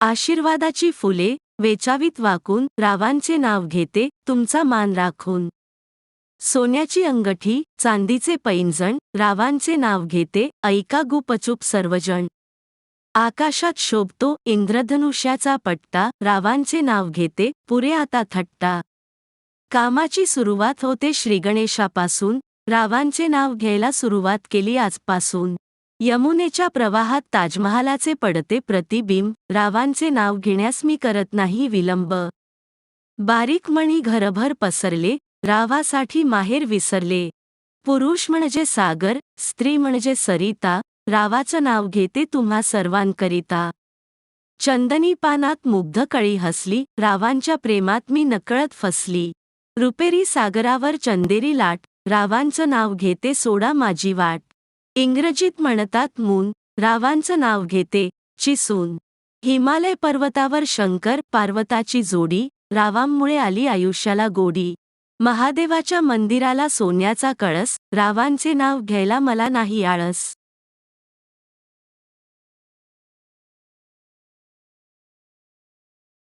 आशीर्वादाची फुले वेचावीत वाकून रावांचे नाव घेते तुमचा मान राखून. सोन्याची अंगठी चांदीचे पैंजण रावांचे नाव घेते ऐका गुपचूप सर्वजण. आकाशात शोभतो इंद्रधनुष्याचा पट्टा रावांचे नाव घेते पुरे आता थट्टा. कामाची सुरुवात होते श्रीगणेशापासून रावांचे नाव घ्यायला सुरुवात केली आजपासून. यमुनेच्या प्रवाहात ताजमहालाचे पडते प्रतिबिंब रावांचे नाव घेण्यास मी करत नाही विलंब. बारीक मणी घरभर पसरले रावासाठी माहेर विसरले. पुरुष म्हणजे सागर स्त्री म्हणजे सरिता रावाचं नाव घेते तुम्हा सर्वांकरिता. चंदनी पानात मुग्ध कळी हसली रावांच्या प्रेमात मी नकळत फसली. रुपेरी सागरावर चंदेरी लाट रावांचं नाव घेते सोडा माझी वाट. इंग्रजीत म्हणतात मून रावांचं नाव घेते चिसून. हिमालय पर्वतावर शंकर पार्वताची जोडी रावांमुळे आली आयुष्याला गोडी. महादेवाच्या मंदिराला सोन्याचा कळस रावांचे नाव घ्यायला मला नाही आळस.